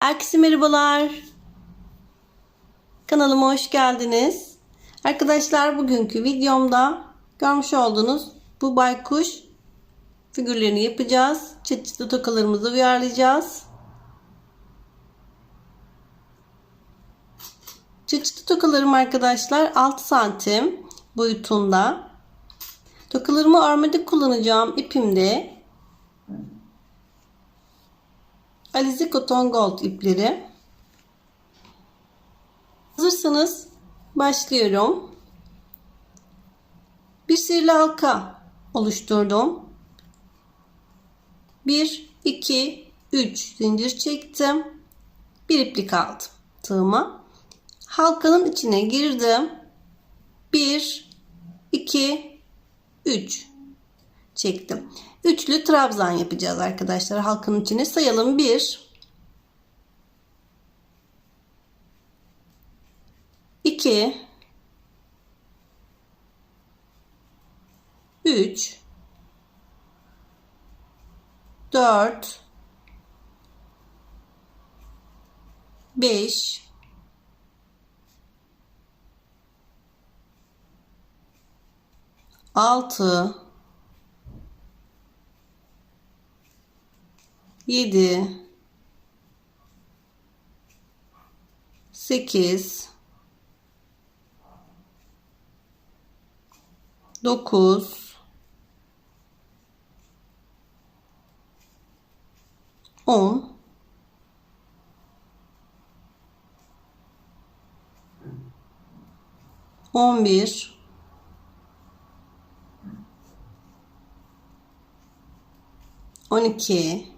Herkese merhabalar. Kanalıma hoş geldiniz. Arkadaşlar bugünkü videomda görmüş olduğunuz bu baykuş figürlerini yapacağız. Çıt çıtlı tokalarımızı uyarlayacağız. Çıt çıtlı tokalarım arkadaşlar 6 santim boyutunda. Tokalarımı örmede kullanacağım ipimde Alize Cotton Gold ipleri. Hazırsanız başlıyorum. Bir sihirli halka oluşturdum. 1, 2, 3 zincir çektim. Bir iplik aldım tığıma. Halkanın içine girdim. 1, 2, 3 çektim. Üçlü trabzan yapacağız arkadaşlar. Halkanın içine sayalım. 1 2 3 4 5 6 7 8 9 10 11 12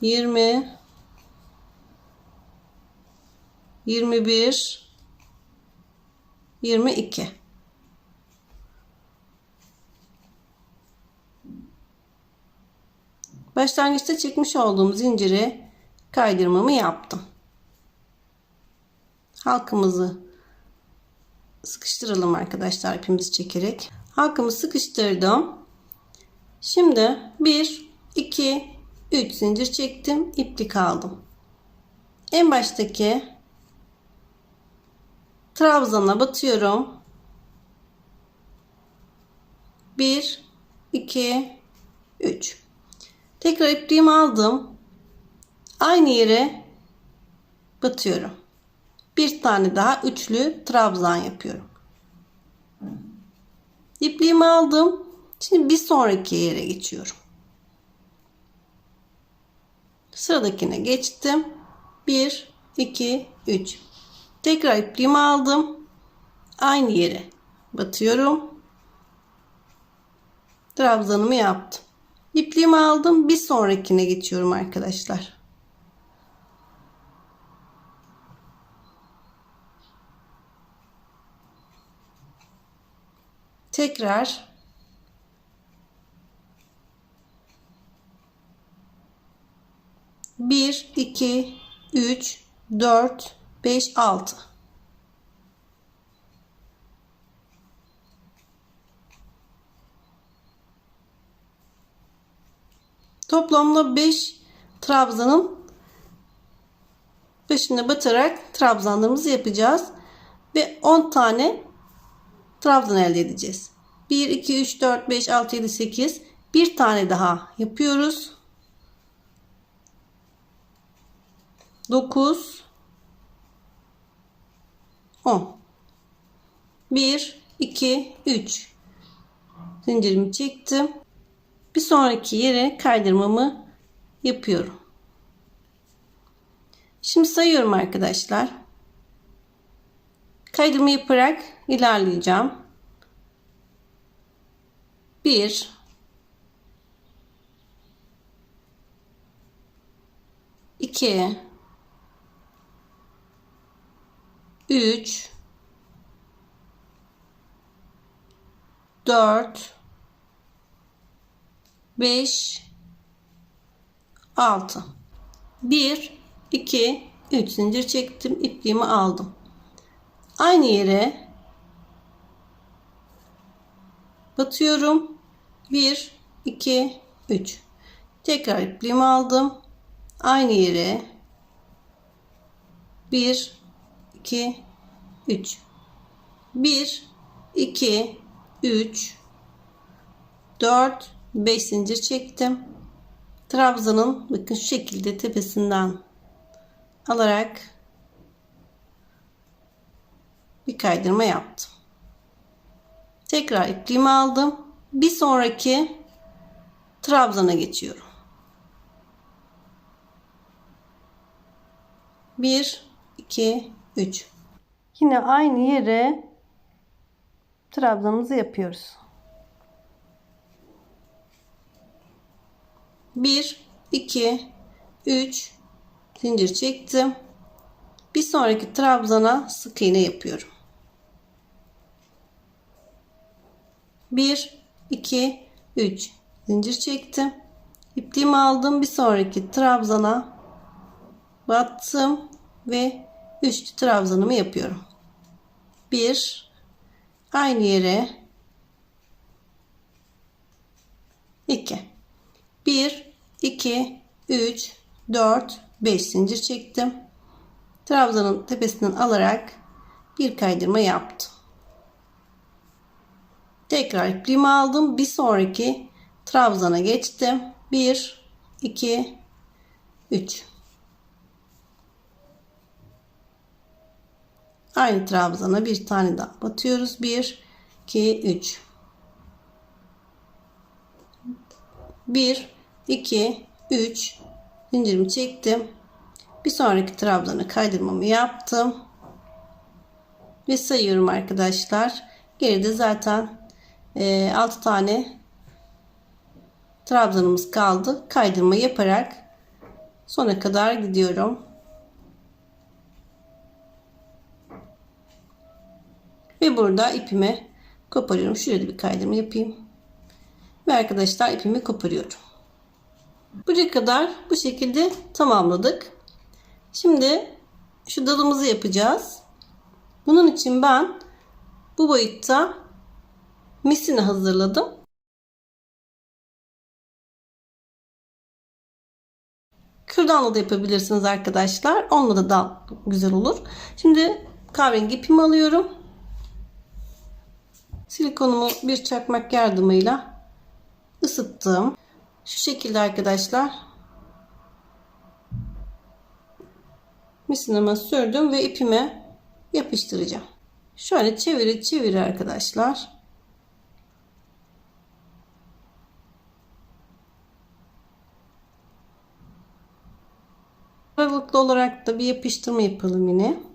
20 21 22 Başlangıçta çekmiş olduğum zinciri kaydırmamı yaptım. Halkımızı sıkıştıralım arkadaşlar ipimizi çekerek. Halkımı sıkıştırdım. Şimdi 1 2 3 zincir çektim, iplik aldım. En baştaki trabzana batıyorum. 1 2 3 Tekrar ipliğimi aldım. Aynı yere batıyorum. Bir tane daha üçlü trabzan yapıyorum. İpliğimi aldım. Şimdi bir sonraki yere geçiyorum. Sıradakine geçtim. 1 2 3 Tekrar ipliğimi aldım. Aynı yere batıyorum. Trabzanımı yaptım. İpliğimi aldım. Bir sonrakine geçiyorum arkadaşlar. Tekrar bir, iki, üç, dört, beş, altı. Toplamda 5 trabzanın peşine batarak trabzanlarımızı yapacağız. Ve 10 tane trabzan elde edeceğiz. 1, 2, 3, 4, 5, 6, 7, 8. Bir tane daha yapıyoruz. 9 10 1 2 3 zincirimi çektim. Bir sonraki yere kaydırmamı yapıyorum. Şimdi sayıyorum arkadaşlar. Kaydırma yaparak ilerleyeceğim. 1 2 3 4 5 6 1 2 3 zincir çektim ipliğimi aldım. Aynı yere batıyorum. 1 2 3 tekrar ipliğimi aldım. Aynı yere 1 2 3 1 2 3 4 5 zincir çektim. Trabzanın bakın şu şekilde tepesinden alarak bir kaydırma yaptım. Tekrar ipliğimi aldım. Bir sonraki trabzana geçiyorum. 1 2 3 yine aynı yere trabzanımızı yapıyoruz. 1 2 3 zincir çektim. Bir sonraki trabzana sık iğne yapıyorum. 1 2 3 zincir çektim. İpliğimi aldım. Bir sonraki trabzana battım ve üçlü trabzanımı yapıyorum. 1 aynı yere. 2 1 2 3 4 5 zincir çektim. Trabzanın tepesinden alarak bir kaydırma yaptım. Tekrar ipliğimi aldım. Bir sonraki trabzana geçtim. 1 2 3 aynı trabzana bir tane daha batıyoruz. 1 2 3 1 2 3 zincirimi çektim. Bir sonraki trabzana kaydırmamı yaptım. Ve sayıyorum arkadaşlar. Geride zaten e, 6 tane trabzanımız kaldı. Kaydırma yaparak sona kadar gidiyorum ve burada ipimi koparıyorum. Şurada bir kaydırma yapayım. Ve arkadaşlar ipimi koparıyorum. Buraya kadar bu şekilde tamamladık. Şimdi şu dalımızı yapacağız. Bunun için ben bu boyutta misini hazırladım. Kürdanla da yapabilirsiniz arkadaşlar. Onunla da daha güzel olur. Şimdi kahverengi ipimi alıyorum silikonumu bir çakmak yardımıyla ısıttım. Şu şekilde arkadaşlar. Misinime sürdüm ve ipime yapıştıracağım. Şöyle çeviri çeviri arkadaşlar. Aralıklı olarak da bir yapıştırma yapalım yine.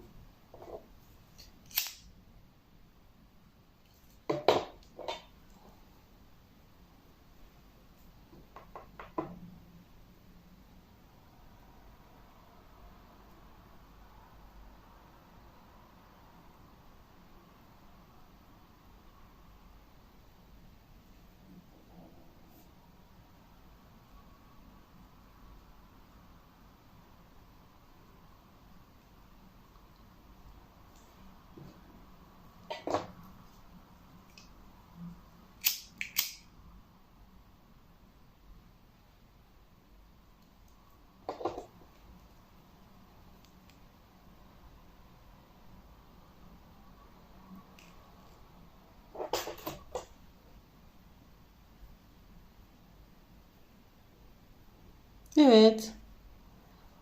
Evet.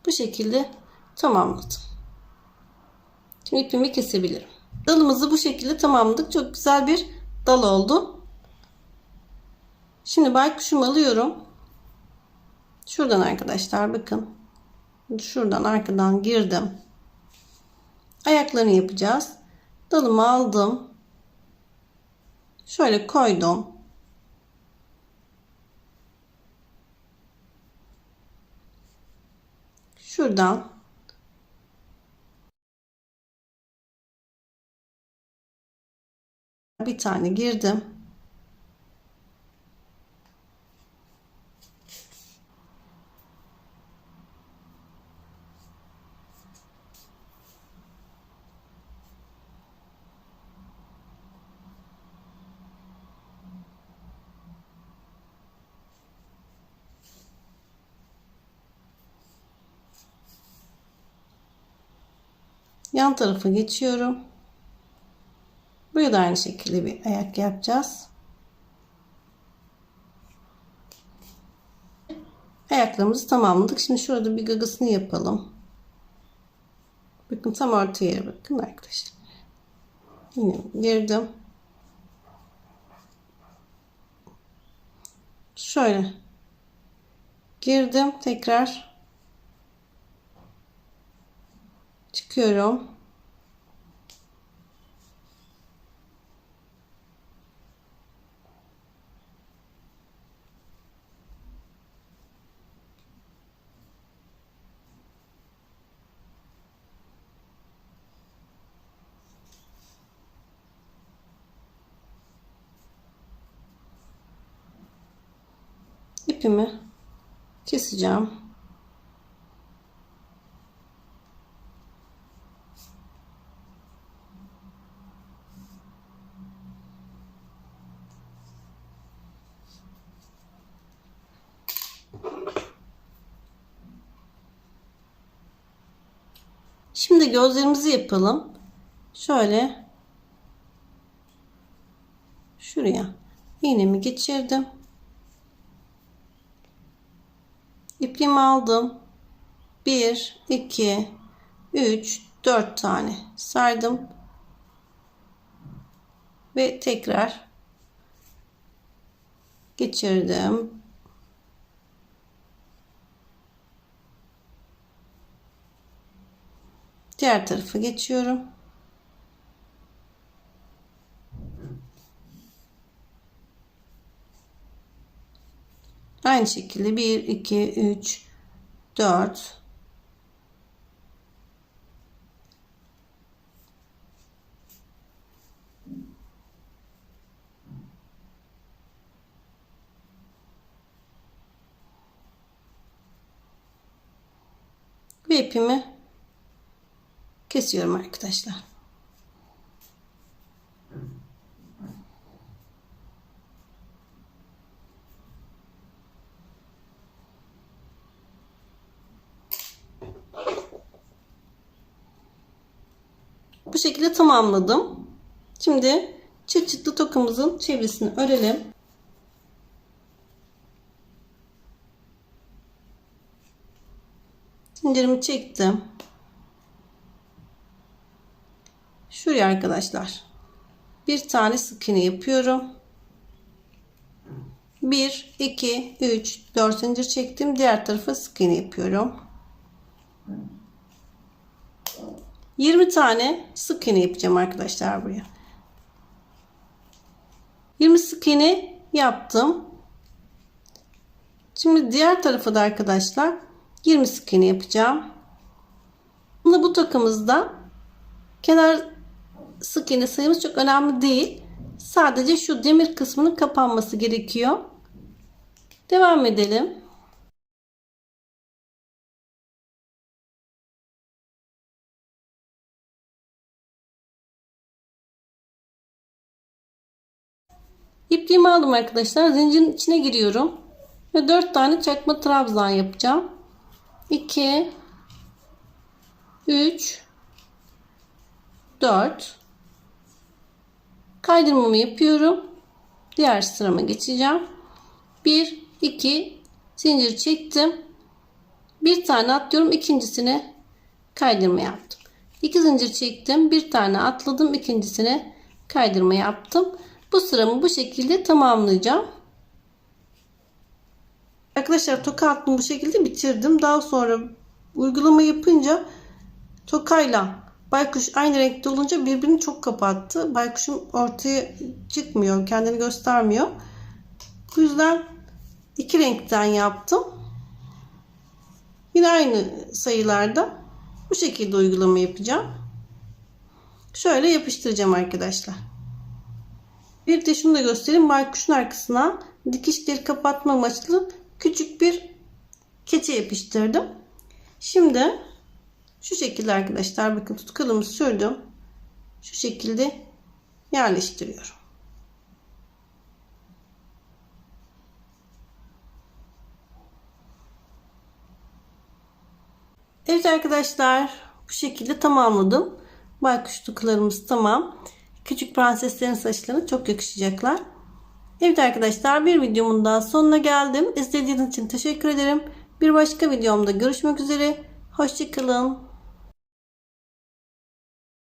Bu şekilde tamamladım. Şimdi ipimi kesebilirim. Dalımızı bu şekilde tamamladık. Çok güzel bir dal oldu. Şimdi baykuşumu alıyorum. Şuradan arkadaşlar bakın. Şuradan arkadan girdim. Ayaklarını yapacağız. Dalımı aldım. Şöyle koydum. Şuradan bir tane girdim. Yan tarafa geçiyorum. Buraya da aynı şekilde bir ayak yapacağız. Ayaklarımızı tamamladık. Şimdi şurada bir gagasını yapalım. Bakın tam orta yere bakın arkadaşlar. Yine girdim. Şöyle. Girdim. Tekrar. Çıkıyorum. ipimi keseceğim. Şimdi gözlerimizi yapalım. Şöyle şuraya iğnemi geçirdim. İpliğimi aldım. 1, 2, 3, 4 tane sardım. Ve tekrar geçirdim. Diğer tarafa geçiyorum. Aynı şekilde 1, 2, 3, 4, ve ipimi kesiyorum arkadaşlar. Bu şekilde tamamladım. Şimdi çıt çıtlı tokamızın çevresini örelim. Zincirimi çektim. Şuraya arkadaşlar. Bir tane sık iğne yapıyorum. 1, 2, 3, 4 zincir çektim. Diğer tarafa sık iğne yapıyorum. 20 tane sık iğne yapacağım arkadaşlar buraya. 20 sık iğne yaptım. Şimdi diğer tarafa da arkadaşlar 20 sık iğne yapacağım. Bunu bu takımızda kenar sık iğne sayımız çok önemli değil. Sadece şu demir kısmının kapanması gerekiyor. Devam edelim. İpliğimi aldım arkadaşlar. Zincirin içine giriyorum. Ve 4 tane çakma trabzan yapacağım. 2 3 4 kaydırmamı yapıyorum. Diğer sırama geçeceğim. 1 2 zincir çektim. Bir tane atlıyorum. ikincisine kaydırma yaptım. 2 zincir çektim. Bir tane atladım. ikincisine kaydırma yaptım. Bu sıramı bu şekilde tamamlayacağım. Arkadaşlar toka attım bu şekilde bitirdim. Daha sonra uygulama yapınca tokayla baykuş aynı renkte olunca birbirini çok kapattı. Baykuşum ortaya çıkmıyor. Kendini göstermiyor. Bu yüzden iki renkten yaptım. Yine aynı sayılarda bu şekilde uygulama yapacağım. Şöyle yapıştıracağım arkadaşlar. Bir de şunu da göstereyim. Baykuşun arkasına dikişleri kapatma amaçlı küçük bir keçe yapıştırdım. Şimdi şu şekilde arkadaşlar bakın tutkalımı sürdüm. Şu şekilde yerleştiriyorum. Evet arkadaşlar bu şekilde tamamladım. Baykuş tıklarımız tamam. Küçük prenseslerin saçlarına çok yakışacaklar. Evet arkadaşlar bir videomun daha sonuna geldim. İzlediğiniz için teşekkür ederim. Bir başka videomda görüşmek üzere. Hoşçakalın.